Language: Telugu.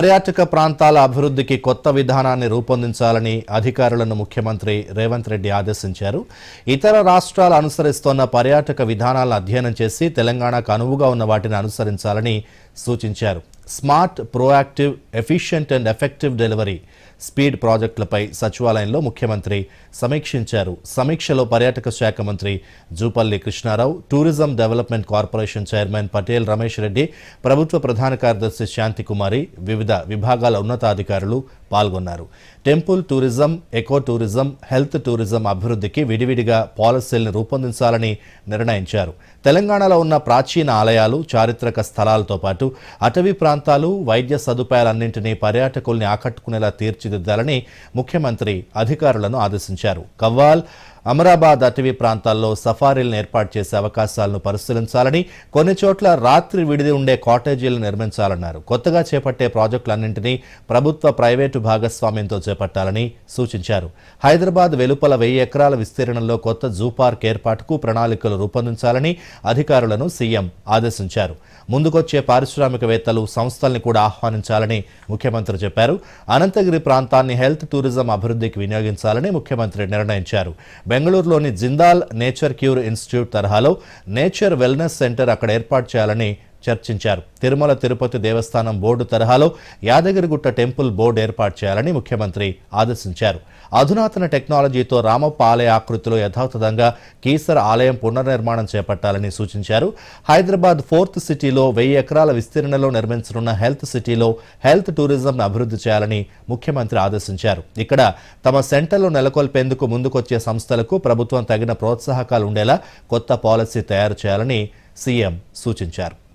పర్యాటక ప్రాంతాల అభివృద్ధికి కొత్త విధానాన్ని రూపొందించాలని అధికారులను ముఖ్యమంత్రి రేవంత్ రెడ్డి ఆదేశించారు. ఇతర రాష్ట్రాలు అనుసరిస్తోన్న పర్యాటక విధానాలను అధ్యయనం చేసి తెలంగాణకు అనువుగా ఉన్న వాటిని అనుసరించాలని సూచించారు. Smart proactive efficient and effective delivery speed ప్రాజెక్టులపై సచివాలయంలో ముఖ్యమంత్రి సమీక్షించారు. సమీక్షలో పర్యాటక శాఖ మంత్రి Jupally Krishnarao tourism development corporation chairman Patel Ramesh Reddy ప్రభుత్వ ప్రధాన కార్యదర్శి శాంతికుమారి వివిధ విభాగాల ఉన్నతాధికారులు పాల్గొన్నారు. Temple tourism eco tourism health tourism అభివృద్ధికి విడివిడిగా పాలసీలను రూపొందించాలని నిర్ణయించారు. తెలంగాణలో ఉన్న ప్రాచీన ఆలయాలు చారిత్రక స్థలాలతో పాటు అటవీ ప్రాంతాలు వైద్య సదుపాయాలన్నింటినీ పర్యాటకుల్ని ఆకట్టుకునేలా తీర్చిదిద్దాలని ముఖ్యమంత్రి అధికారులను ఆదేశించారు. కవ్వాల్ అమరాబాద్ అటవీ ప్రాంతాల్లో సఫారీలను ఏర్పాటు చేసే అవకాశాలను పరిశీలించాలని కొన్ని చోట్ల రాత్రి విడిది ఉండే కాటేజీలను నిర్మించాలన్నారు. కొత్తగా చేపట్టే ప్రాజెక్టులన్నింటినీ ప్రభుత్వ ప్రైవేటు భాగస్వామ్యంతో చేపట్టాలని సూచించారు. హైదరాబాద్ వెలుపల వెయ్యి ఎకరాల విస్తీర్ణంలో కొత్త జూ పార్క్ ఏర్పాటుకు ప్రణాళికలు రూపొందించాలని అధికారులను సీఎం ఆదేశించారు. ముందుకొచ్చే పారిశ్రామికవేత్తలు సంస్థల్ని కూడా ఆహ్వానించాలని ముఖ్యమంత్రి చెప్పారు. అనంతగిరి ప్రాంతాన్ని హెల్త్ టూరిజం అభివృద్ధికి వినియోగించాలని ముఖ్యమంత్రి నిర్ణయించారు. బెంగళూరులోని జిందాల్ నేచర్ క్యూర్ ఇన్స్టిట్యూట్ తరహాలో నేచర్ వెల్నెస్ సెంటర్ అక్కడ ఏర్పాటు చేయాలని చర్చించారు. తిరుమల తిరుపతి దేవస్థానం బోర్డు తరహాలో యాదగిరిగుట్ట టెంపుల్ బోర్డు ఏర్పాటు చేయాలని ముఖ్యమంత్రి ఆదేశించారు. అధునాతన టెక్నాలజీతో రామప్ప ఆలయ ఆకృతిలో యథాతథంగా కీసర ఆలయం పునర్నిర్మాణం చేపట్టాలని సూచించారు. హైదరాబాద్ ఫోర్త్ సిటీలో వెయ్యి ఎకరాల విస్తీర్ణంలో నిర్మించనున్న హెల్త్ సిటీలో హెల్త్ టూరిజంను అభివృద్ధి చేయాలని ముఖ్యమంత్రి ఆదేశించారు. ఇక్కడ తమ సెంటర్లు నెలకొల్పేందుకు ముందుకొచ్చే సంస్థలకు ప్రభుత్వం తగిన ప్రోత్సాహకాలు ఉండేలా కొత్త పాలసీ తయారు చేయాలని సీఎం సూచించారు.